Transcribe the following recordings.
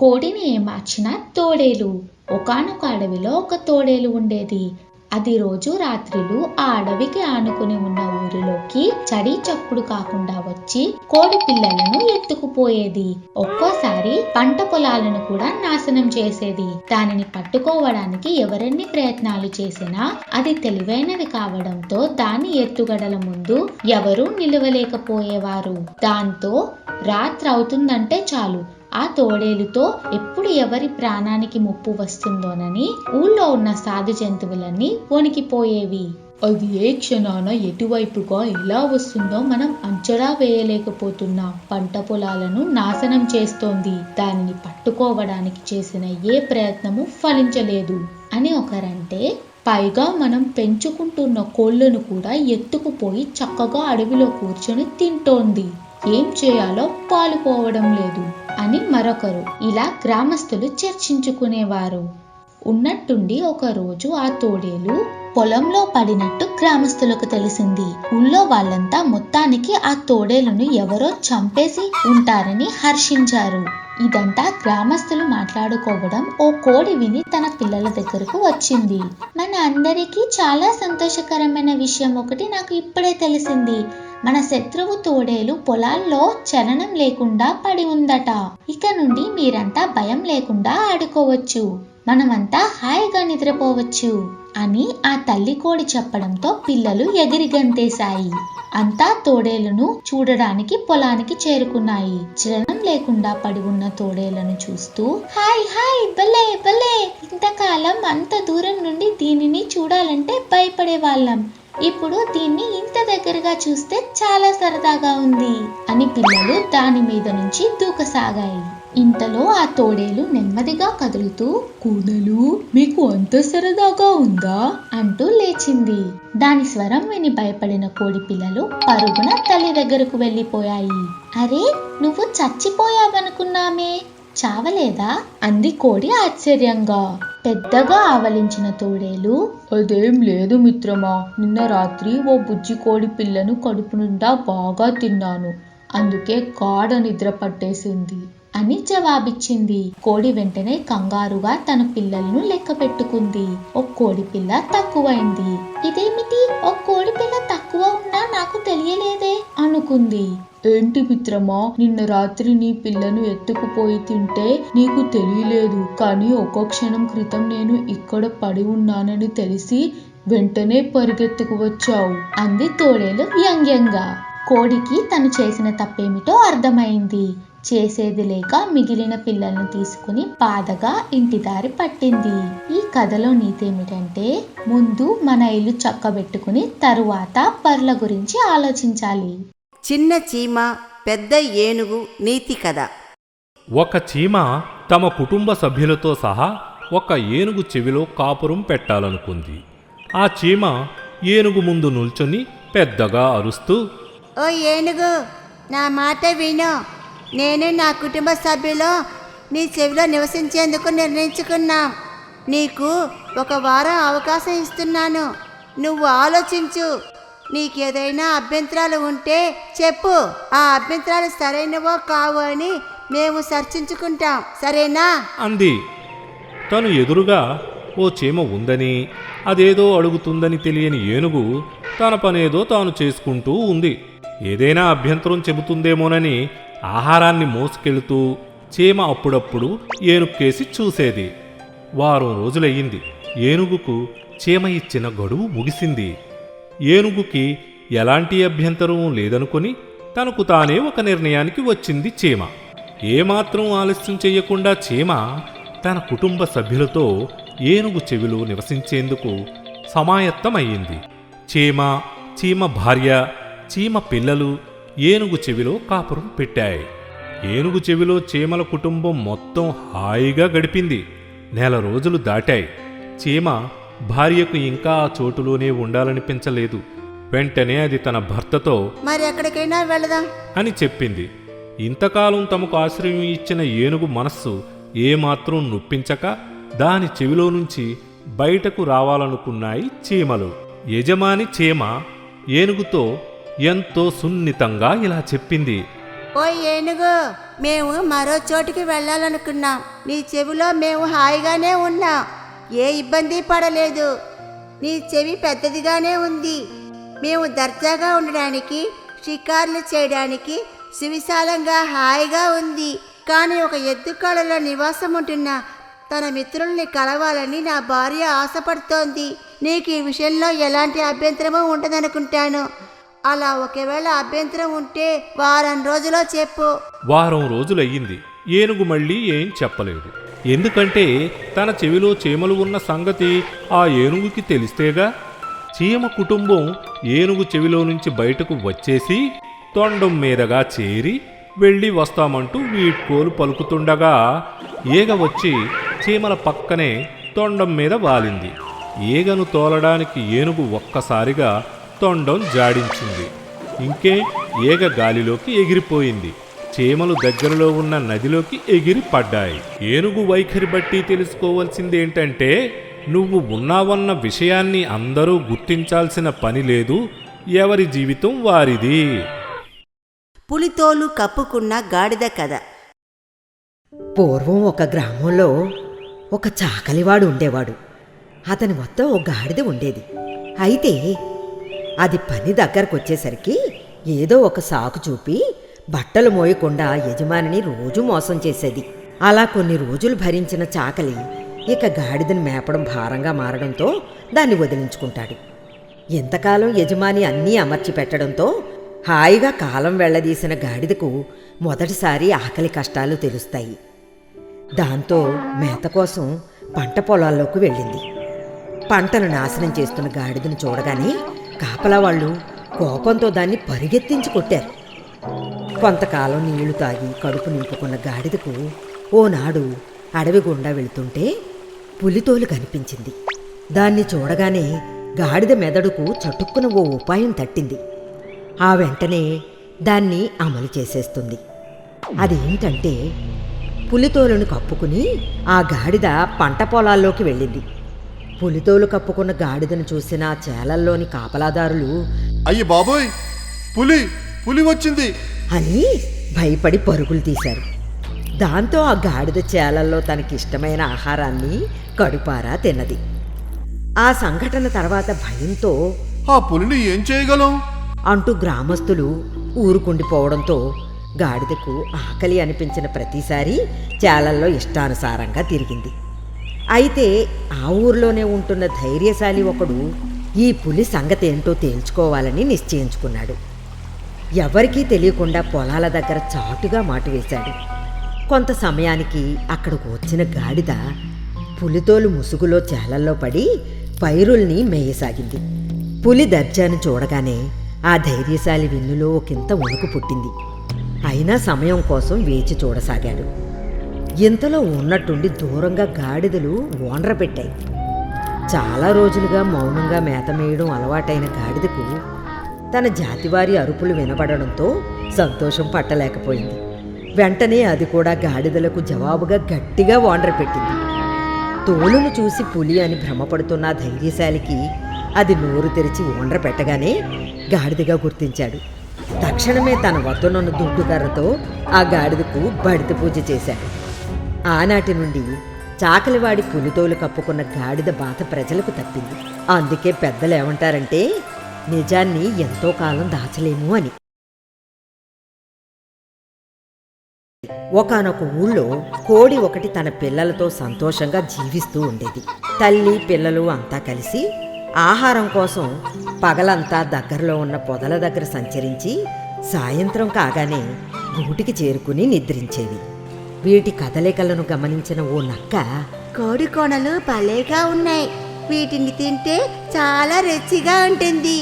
కోడిని ఏమార్చిన తోడేలు. ఒకానొక అడవిలో ఒక తోడేలు ఉండేది. అది రోజు రాత్రిలు ఆ అడవికి ఆనుకుని ఉన్న ఊరిలోకి చడి చప్పుడు కాకుండా వచ్చి కోడి పిల్లలను ఎత్తుకుపోయేది. ఒక్కోసారి పంట పొలాలను కూడా నాశనం చేసేది. దానిని పట్టుకోవడానికి ఎవరెన్ని ప్రయత్నాలు చేసినా అది తెలివైనది కావడంతో దాని ఎత్తుగడల ముందు ఎవరూ నిలవలేకపోయేవారు. దాంతో రాత్రి అవుతుందంటే చాలు. ఆ తోడేలుతో ఎప్పుడు ఎవరి ప్రాణానికి ముప్పు వస్తుందోనని ఊళ్ళో ఉన్న సాధు జంతువులన్నీ వణికిపోయేవి. అది ఏ క్షణాన ఎటువైపుగా ఎలా వస్తుందో మనం అంచనా వేయలేకపోతున్నాం. పంట పొలాలను నాశనం చేస్తోంది. దానిని పట్టుకోవడానికి చేసిన ఏ ప్రయత్నము ఫలించలేదు. అని ఒకరంటే పైగా మనం పెంచుకుంటున్న కోళ్ళను కూడా ఎత్తుకుపోయి చక్కగా అడవిలో కూర్చొని తింటోంది. ఏం చేయాలో పాలుపోవడం లేదు అని మరొకరు ఇలా గ్రామస్తులు చర్చించుకునేవారు. ఉన్నట్టుండి ఒక రోజు ఆ తోడేలు పొలంలో పడినట్టు గ్రామస్తులకు తెలిసింది. ఊళ్ళో వాళ్ళంతా మొత్తానికి ఆ తోడేలును ఎవరో చంపేసి ఉంటారని హర్షించారు. ఇదంతా గ్రామస్తులు మాట్లాడుకోవడం ఓ కోడి విని తన పిల్లల దగ్గరకు వచ్చింది. మన అందరికీ చాలా సంతోషకరమైన విషయం ఒకటి నాకు ఇప్పుడే తెలిసింది. మన శత్రువు తోడేలు పొలాల్లో చలనం లేకుండా పడి ఉందట. ఇక నుండి మీరంతా భయం లేకుండా ఆడుకోవచ్చు. మనమంతా హాయిగా నిద్రపోవచ్చు అని ఆ తల్లి కోడి చెప్పడంతో పిల్లలు ఎగిరి గంతేశాయి. అంతా తోడేలను చూడడానికి పొలానికి చేరుకున్నాయి. చలనం లేకుండా పడి ఉన్న తోడేలను చూస్తూ హాయ్ హాయ్ భలే భలే ఇంతకాలం అంత దూరం నుండి దీనిని చూడాలంటే భయపడే వాళ్ళం ఇప్పుడు దీన్ని ఇంత దగ్గరగా చూస్తే చాలా సరదాగా ఉంది అని పిల్లలు దాని మీద నుంచి దూకసాగాయి. ఇంతలో ఆ తోడేలు నెమ్మదిగా కదులుతూ కూడలు మీకు అంత సరదాగా ఉందా? అంటూ లేచింది. దాని స్వరం విని భయపడిన కోడి పిల్లలు పరుగున తల్లి దగ్గరకు వెళ్ళిపోయాయి. అరే నువ్వు చచ్చిపోయావనుకున్నామే చావలేదా? అంది కోడి ఆశ్చర్యంగా. పెద్దగా ఆవలించిన తోడేలు. అదేం లేదు మిత్రమా నిన్న రాత్రి ఓ బుజ్జి కోడి పిల్లను కడుపు నిండా బాగా తిన్నాను. అందుకే గాఢ నిద్ర పట్టేసింది. అని జవాబిచ్చింది. కోడి వెంటనే కంగారుగా తన పిల్లలను లెక్క పెట్టుకుంది. ఒక కోడి పిల్ల తక్కువైంది. ఇదేమిటి? ఒక కోడి పిల్ల తక్కువ ఉన్నా నాకు తెలియలేదే అనుకుంది. ఏంటి మిత్రమా? నిన్న రాత్రి నీ పిల్లను ఎత్తుకుపోయి తింటే నీకు తెలియలేదు. కానీ ఒక్క క్షణం క్రితం నేను ఇక్కడ పడి ఉన్నానని తెలిసి వెంటనే పరిగెత్తుకు వచ్చావు అంది తోడేలు వ్యంగ్యంగా. కోడికి తను చేసిన తప్పేమిటో అర్థమైంది. చేసేది లేక మిగిలిన పిల్లల్ని తీసుకుని బాధగా ఇంటి దారి పట్టింది. ఈ కథలో నీతేమిటంటే ముందు మన ఇల్లు చక్కబెట్టుకుని తరువాత పర్ల గురించి ఆలోచించాలి. చిన్న చీమ పెద్ద ఏనుగు నీతి కథ. ఒక చీమ తమ కుటుంబ సభ్యులతో సహా ఒక ఏనుగు చెవిలో కాపురం పెట్టాలనుకుంది. ఆ చీమ ఏనుగు ముందు నిల్చొని పెద్దగా అరుస్తూ ఓ ఏనుగు నా మాట విను. నేను నా కుటుంబ సభ్యులు నీ చెవిలో నివసించేందుకు నిర్ణయించుకున్నాం. నీకు ఒక వారం అవకాశం ఇస్తున్నాను. నువ్వు ఆలోచించు. నీకేదైనా అభ్యంతరాలు ఉంటే చెప్పు. ఆ అభ్యంతరాలు సరైనవో కావు అని మేము చర్చించుకుంటాం. సరేనా? అంది. తను ఎదురుగా ఓ చీమ ఉందని అదేదో అడుగుతుందని తెలియని ఏనుగు తన పనేదో తాను చేసుకుంటూ ఉంది. ఏదైనా అభ్యంతరం చెబుతుందేమోనని ఆహారాన్ని మోసుకెళుతూ చీమ అప్పుడప్పుడు ఏనుక్కేసి చూసేది. వారం రోజులయ్యింది. ఏనుగుకు చీమ ఇచ్చిన గడువు ముగిసింది. ఏనుగుకి ఎలాంటి అభ్యంతరం లేదనుకొని తనకు తానే ఒక నిర్ణయానికి వచ్చింది చీమ. ఏమాత్రం ఆలస్యం చేయకుండా చీమ తన కుటుంబ సభ్యులతో ఏనుగు చెవిలో నివసించేందుకు సమాయత్తమయ్యింది. చీమ చీమ భార్య చీమ పిల్లలు ఏనుగు చెవిలో కాపురం పెట్టాయి. ఏనుగు చెవిలో చీమల కుటుంబం మొత్తం హాయిగా గడిపింది. నెల రోజులు దాటాయి. చీమ భార్యకు ఇంకా ఆ చోటులోనే ఉండాలనిపించలేదు. వెంటనే అది తన భర్తతో మరి ఎక్కడికైనా వెళదాం. అని చెప్పింది. ఇంతకాలం తమకు ఆశ్రయం ఇచ్చిన ఏనుగు మనస్సు ఏమాత్రం నొప్పించక దాని చెవిలో నుంచి బయటకు రావాలనుకున్నాయి చీమలు. యజమాని చీమ ఏనుగుతో ఎంతో సున్నితంగా ఇలా చెప్పింది. ఓ ఏనుగు మేము మరో చోటికి వెళ్ళాలనుకున్నాం. నీ చెవిలో మేము హాయిగానే ఉన్నాం. ఏ ఇబ్బంది పడలేదు. నీ చెవి పెద్దదిగానే ఉంది. మేము దర్జాగా ఉండడానికి షికార్లు చేయడానికి సువిశాలంగా హాయిగా ఉంది. కానీ ఒక ఎద్దుకాడలో నివాసం ఉంటున్న తన మిత్రుల్ని కలవాలని నా భార్య ఆశపడుతోంది. నీకు ఈ విషయంలో ఎలాంటి అభ్యంతరమూ ఉండదనుకుంటాను. అలా ఒకవేళ అభ్యంతరం ఉంటే వారం రోజులో చెప్పు. వారం రోజులయ్యింది. ఏనుగు మళ్ళీ ఏం చెప్పలేదు. ఎందుకంటే తన చెవిలో చీమలు ఉన్న సంగతి ఆ ఏనుగుకి తెలిస్తేగా? చీమ కుటుంబం ఏనుగు చెవిలో నుంచి బయటకు వచ్చేసి తొండం మీదగా చేరి వెళ్ళి వస్తామంటూ వీడ్కోలు పలుకుతుండగా ఈగ వచ్చి చీమల పక్కనే తొండం మీద వాలింది. ఈగను తోలడానికి ఏనుగు ఒక్కసారిగా తొండం జాడించింది. ఇంకే ఈగ గాలిలోకి ఎగిరిపోయింది. చీమలు దగ్గరలో ఉన్న నదిలోకి ఎగిరి పడ్డాయి. ఏనుగు వైఖరి బట్టి తెలుసుకోవాల్సిందేంటంటే నువ్వు ఉన్నావన్న విషయాన్ని అందరూ గుర్తించాల్సిన పని లేదు. ఎవరి జీవితం వారిది. పులితోలు కప్పుకున్న గాడిద కథ. పూర్వం ఒక గ్రామంలో ఒక చాకలివాడు ఉండేవాడు. అతని మొత్తం ఒక గాడిద ఉండేది. అయితే అది పని దగ్గరకు వచ్చేసరికి ఏదో ఒక సాకు చూపి బట్టలు మోయకుండా యజమానిని రోజు మోసం చేసేది. అలా కొన్ని రోజులు భరించిన చాకలి ఇక గాడిదను మేపడం భారంగా మారడంతో దాన్ని వదిలించుకుంటాడు. ఎంతకాలం యజమాని అన్నీ అమర్చి పెట్టడంతో హాయిగా కాలం వెళ్ళదీసిన గాడిదకు మొదటిసారి ఆకలి కష్టాలు తెలుస్తాయి. దాంతో మేత కోసం పంట పొలాల్లోకి వెళ్ళింది. పంటను నాశనం చేస్తున్న గాడిదను చూడగానే కాపలా వాళ్ళు కోపంతో దాన్ని పరిగెత్తించి కొట్టారు. కొంతకాలం నీళ్ళు తాగి కడుపు నింపుకున్న గాడిదకు ఓనాడు అడవి గుండా వెళుతుంటే పులితోలు కనిపించింది. దాన్ని చూడగానే గాడిద మెదడుకు చటుక్కున ఓ ఉపాయం తట్టింది. ఆ వెంటనే దాన్ని అమలు చేసేస్తుంది. అదేంటంటే పులితోలను కప్పుకుని ఆ గాడిద పంట పొలాల్లోకి వెళ్ళింది. పులితోలు కప్పుకున్న గాడిదను చూసిన చేలల్లోని కాపలాదారులు అయ్యి బాబోయ్ పులి పులి వచ్చింది. అని భయపడి పరుగులు తీశారు. దాంతో ఆ గాడిద చేలల్లో తనకిష్టమైన ఆహారాన్ని కడుపారా తిన్నది. ఆ సంఘటన తర్వాత భయంతో ఆ పులిని ఏం చేయగలం? అంటూ గ్రామస్తులు ఊరుకుండిపోవడంతో గాడిదకు ఆకలి అనిపించిన ప్రతిసారి చేలల్లో ఇష్టానుసారంగా తిరిగింది. అయితే ఆ ఊర్లోనే ఉంటున్న ధైర్యశాలి ఒకడు ఈ పులి సంగతి ఏంటో తేల్చుకోవాలని నిశ్చయించుకున్నాడు. ఎవరికీ తెలియకుండా పొలాల దగ్గర చాటుగా మాటు వేశాడు. కొంత సమయానికి అక్కడకు వచ్చిన గాడిద పులితోలు ముసుగులో చేలల్లో పడి పైరుల్ని మేయసాగింది. పులి దర్జాను చూడగానే ఆ ధైర్యశాలి విన్నులో ఒకంత వణుకు పుట్టింది. అయినా సమయం కోసం వేచి చూడసాగాడు. ఇంతలో ఉన్నట్టుండి దూరంగా గాడిదలు ఓండ్రపెట్టాయి చాలా రోజులుగా మౌనంగా మేత మేయడం అలవాటైన గాడిదకు తన జాతివారి అరుపులు వినబడడంతో సంతోషం పట్టలేకపోయింది. వెంటనే అది కూడా గాడిదలకు జవాబుగా గట్టిగా ఓండ్రపెట్టింది తోలును చూసి పులి అని భ్రమపడుతున్న ధైర్యశాలికి అది నోరు తెరిచి ఓండ్ర పెట్టగానే గాడిదగా గుర్తించాడు. తక్షణమే తన వద్దనున్న దుడ్డుకర్రతో ఆ గాడిదకు బడిత పూజ చేశాడు. ఆనాటి నుండి చాకలివాడి పులితోలు కప్పుకున్న గాడిద బాధ ప్రజలకు తప్పింది. అందుకే పెద్దలు ఏమంటారంటే నిజాన్ని ఎంతో కాలం దాచలేము అని. ఒకానొక ఊళ్ళో కోడి ఒకటి తన పిల్లలతో సంతోషంగా జీవిస్తూ ఉండేది. తల్లి పిల్లలు అంతా కలిసి ఆహారం కోసం పగలంతా దగ్గరలో ఉన్న పొదల దగ్గర సంచరించి సాయంత్రం కాగానే గూటికి చేరుకుని నిద్రించేవి. వీటి కదలికలను గమనించిన ఓ నక్క కోడి కోణలు భలేగా ఉన్నాయి. వీటిని తింటే చాలా రుచిగా ఉంటుంది.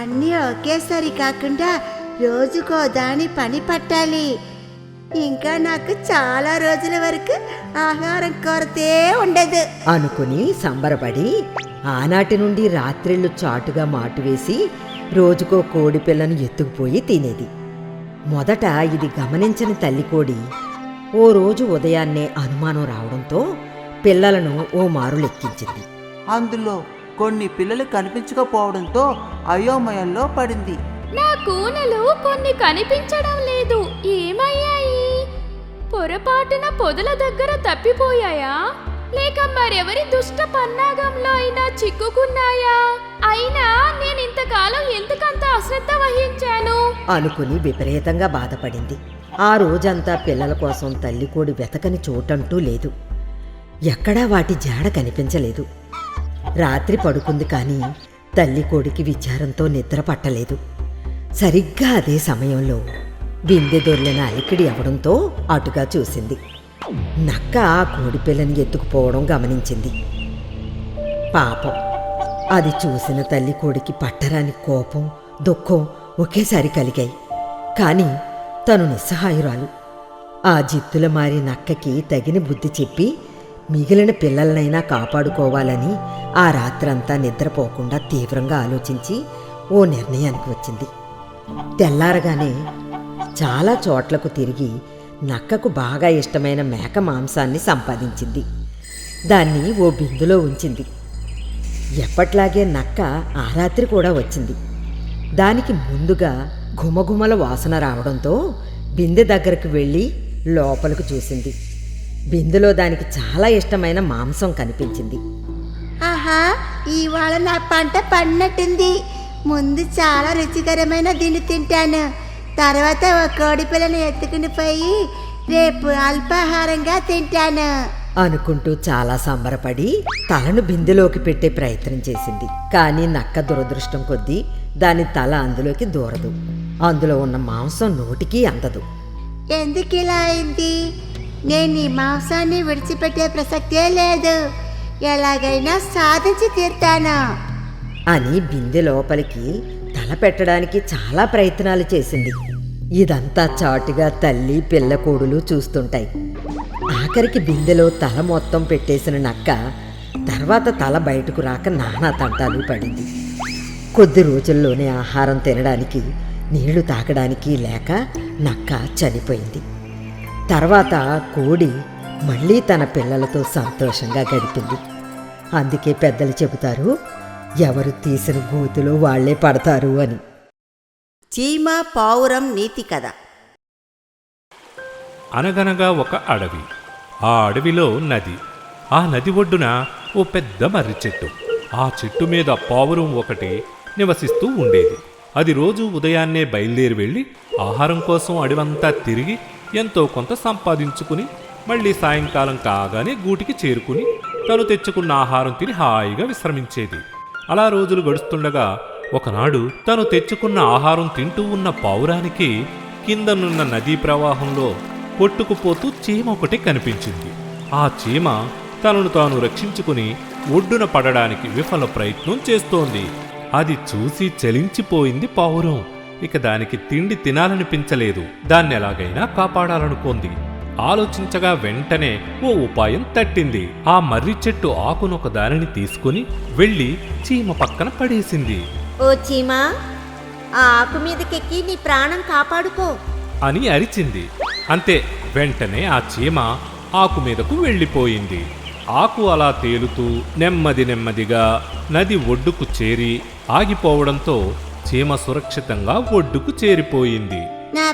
అన్నీ ఒకేసారి కాకుండా రోజుకో దాని పని పట్టాలి. ఇంకా నాకు చాలా రోజుల వరకు ఆహారం కొరతే ఉండదు. అనుకుని సంబరపడి ఆనాటి నుండి రాత్రిళ్ళు చాటుగా మాటు వేసి రోజుకో కోడి పిల్లను ఎత్తుకుపోయి తినేది. మొదట ఇది గమనించని తల్లి కోడి ఓ రోజు ఉదయాన్నే అనుమానం రావడంతో పిల్లలను ఓ మారు లెక్కించింది అందులో కొన్ని పిల్లలు కనిపించకపోవడంతో అయోమయంలో పడింది. నా కూనలు కొన్ని కనిపించడం లేదు. ఏమయ్యాయి? పొరపాటున పొదల దగ్గర తప్పిపోయాయా? లేక మరెవరి దుష్ట పన్నాగంలో అయినా చిక్కుకున్నాయా? అయినా నేను ఇంతకాలం ఎందుకంత అశ్రద్ధ వహించాను? అనుకుని విపరీతంగా బాధపడింది. ఆ రోజంతా పిల్లల కోసం తల్లికోడి వెతకని చోటంటూ లేదు. ఎక్కడా వాటి జాడ కనిపించలేదు. రాత్రి పడుకుంది కానీ తల్లికోడికి విచారంతో నిద్ర పట్టలేదు. సరిగ్గా అదే సమయంలో బిందె దొర్లిన అలికిడి అవడంతో అటుగా చూసింది. నక్క ఆ కోడిపిల్లని ఎత్తుకుపోవడం గమనించింది. పాపం. అది చూసిన తల్లి కోడికి పట్టరాని కోపం దుఃఖం ఒకేసారి కలిగాయి. కానీ తను నిస్సహాయురాలు. ఆ జిత్తుల మారి నక్కకి తగిన బుద్ధి చెప్పి మిగిలిన పిల్లలనైనా కాపాడుకోవాలని ఆ రాత్రంతా నిద్రపోకుండా తీవ్రంగా ఆలోచించి ఓ నిర్ణయానికి వచ్చింది. తెల్లారగానే చాలా చోట్లకు తిరిగి నక్కకు బాగా ఇష్టమైన మేక మాంసాన్ని సంపాదించింది. దాన్ని ఓ బిందులో ఉంచింది. ఎప్పట్లాగే నక్క ఆ రాత్రి కూడా వచ్చింది. దానికి ముందుగా ఘుమఘుమల వాసన రావడంతో బిందె దగ్గరకు వెళ్ళి లోపలికి చూసింది. బిందెలో దానికి చాలా ఇష్టమైన మాంసం కనిపించింది. ఆహా ఇవాళ నా పంట పడినట్టుంది. ముందు చాలా రుచికరమైన దీన్ని తింటాను. తర్వాత ఒక కోడి పిల్లని ఎత్తుకుని పోయి రేపు అల్పాహారంగా తింటాను. అనుకుంటూ చాలా సంబరపడి తలను బిందెలోకి పెట్టే ప్రయత్నం చేసింది. కానీ నక్క దురదృష్టం కొద్దీ దాని తల అందులోకి దూరదు. అందులో ఉన్న మాంసం నోటికి అందదు. ఎందుకు ఇలా అయింది? నేను ఈ మాంసాన్ని విడిచిపెట్టే ప్రసక్తే లేదు. ఎలాగైనా సాధించి తీరుతాను. అని బిందె లోపలికి తల పెట్టడానికి చాలా ప్రయత్నాలు చేసింది. ఇదంతా చాటుగా తల్లి పిల్ల కోడులు చూస్తుంటాయి. ఆఖరికి బిందెలో తల మొత్తం పెట్టేసిన నక్క తర్వాత తల బయటకు రాక నానా తంటాలు పడింది. కొద్ది రోజుల్లోనే ఆహారం తినడానికి నీళ్ళు తాగడానికి లేక నక్క చనిపోయింది. తర్వాత కోడి మళ్ళీ తన పిల్లలతో సంతోషంగా గడిపింది. అందుకే పెద్దలు చెబుతారు ఎవరు తీసిన గోతులో వాళ్ళే పడతారు అని. చీమ పావురం నీతి కథ. అనగనగా ఒక అడవి. ఆ అడవిలో నది. ఆ నది ఒడ్డున ఓ పెద్ద మర్రి చెట్టు. ఆ చెట్టు మీద పావురం ఒకటి నివసిస్తూ ఉండేది. అది రోజు ఉదయాన్నే బయలుదేరి వెళ్ళి ఆహారం కోసం అడవంతా తిరిగి ఎంతో కొంత సంపాదించుకుని మళ్ళీ సాయంకాలం కాగానే గూటికి చేరుకుని తను తెచ్చుకున్న ఆహారం తిని హాయిగా విశ్రమించేది. అలా రోజులు గడుస్తుండగా ఒకనాడు తను తెచ్చుకున్న ఆహారం తింటూ ఉన్న పావురానికి కిందనున్న నదీ ప్రవాహంలో కొట్టుకుపోతూ చీమ ఒకటి కనిపించింది. ఆ చీమ తనను తాను రక్షించుకుని ఒడ్డున పడడానికి విఫల ప్రయత్నం చేస్తోంది. అది చూసి చలించిపోయింది పావురం. ఇక దానికి తిండి తినాలనిపించలేదు. దాన్ని ఎలాగైనా కాపాడాలనుకోంది. ఆలోచించగా వెంటనే ఓ ఉపాయం తట్టింది. ఆ మర్రి చెట్టు ఆకునొక దానిని తీసుకుని వెళ్ళి చీమ పక్కన పడేసింది. ఓ చీమా ఆ ఆకు మీదకెక్కి నీ ప్రాణం కాపాడుకో అని అరిచింది. అంతే వెంటనే ఆ చీమ ఆకు మీదకు వెళ్ళిపోయింది. ఆకు అలా తేలుతూ నెమ్మది నెమ్మదిగా నది ఒడ్డుకు చేరి ఆగిపోవడంతో చీమ సురక్షితంగా ఒడ్డుకు చేరిపోయింది.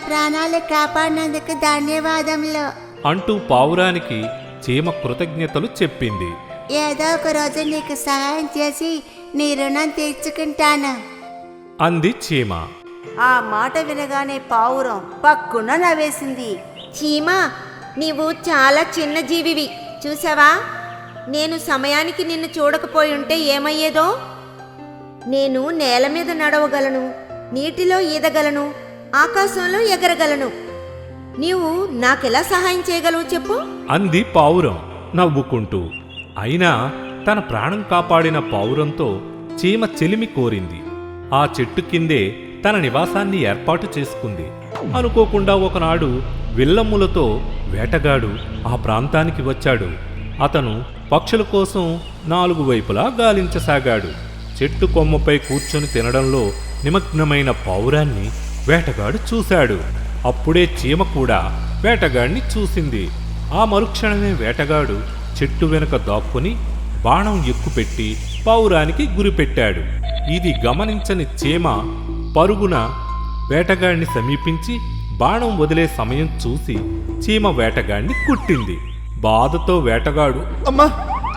ప్రాణాలు కాపాడినందుకు ధన్యవాదములు. అంటూ పావురానికి చీమ కృతజ్ఞతలు చెప్పింది. ఏదో ఒక రోజు నీకు సహాయం చేసి నీ రుణం తీర్చుకుంటాను. అంది చీమ. ఆ మాట వినగానే పావురం పక్కున నవ్వేసింది. చీమా నీవు చాలా చిన్న జీవివి చూసావా? నేను సమయానికి నిన్ను చూడకపోయి ఉంటే ఏమయ్యేదో? నేను నేల మీద నడవగలను నీటిలో ఈదగలను ఆకాశంలో ఎగరగలను. నీవు నాకెలా సహాయం చేయగలవు చెప్పు? అంది పావురం నవ్వుకుంటూ. అయినా తన ప్రాణం కాపాడిన పావురంతో చీమ చెలిమి కోరింది. ఆ చెట్టు కిందే తన నివాసాన్ని ఏర్పాటు చేసుకుంది. అనుకోకుండా ఒకనాడు విల్లమ్ములతో వేటగాడు ఆ ప్రాంతానికి వచ్చాడు. అతను పక్షుల కోసం నాలుగు వైపులా గాలించసాగాడు. చెట్టు కొమ్మపై కూర్చొని తినడంలో నిమగ్నమైన పావురాన్ని వేటగాడు చూశాడు. అప్పుడే చీమ కూడా వేటగాడిని చూసింది. ఆ మరుక్షణమే వేటగాడు చెట్టు వెనుక దాక్కుని బాణం ఎక్కుపెట్టి పావురానికి గురిపెట్టాడు ఇది గమనించని చీమ పరుగున వేటగాడిని సమీపించి బాణం వదిలే సమయం చూసి చీమ వేటగాడిని కుట్టింది. బాధతో వేటగాడు అమ్మా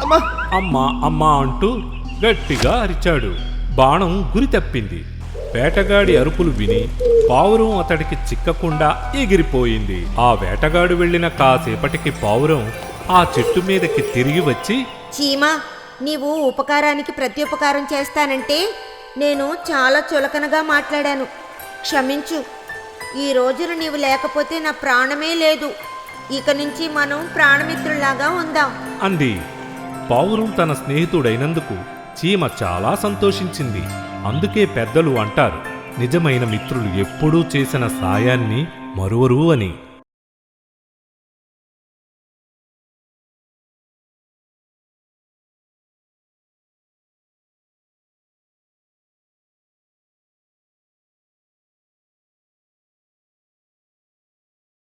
అమ్మా. అమ్మా అమ్మా అంటూ గట్టిగా అరిచాడు. బాణం గురి తప్పింది. వేటగాడి అరుపులు విని పావురం అతడికి చిక్కకుండా ఎగిరిపోయింది. ఆ వేటగాడు వెళ్ళిన కాసేపటికి పావురం ఆ చెట్టు మీదకి తిరిగి వచ్చి చీమా నీవు ఉపకారానికి ప్రత్యుపకారం చేస్తానంటే నేను చాలా చులకనగా మాట్లాడాను. క్షమించు. ఈ రోజున నీవు లేకపోతే నా ప్రాణమే లేదు. ఇక నుంచి మనం ప్రాణమిత్రుల్లాగా ఉందాం. అంది. పావురం తన స్నేహితుడైనందుకు చీమ చాలా సంతోషించింది. అందుకే పెద్దలు అంటారు నిజమైన మిత్రులు ఎప్పుడూ చేసిన సాయాన్ని మరువరు అని.